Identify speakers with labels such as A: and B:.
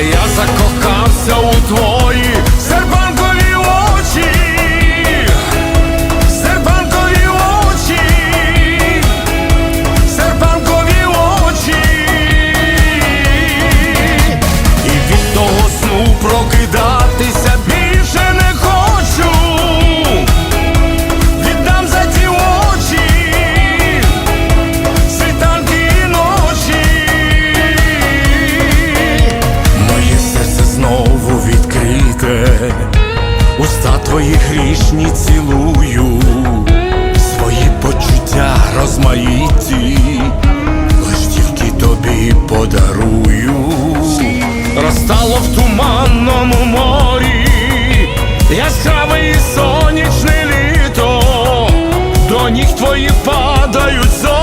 A: я закохався у уста твої грішні цілую, свої почуття розмаїті, лиш тільки тобі подарую, розтало в туманному морі, яскраве і сонячне літо, до ніг твої падають.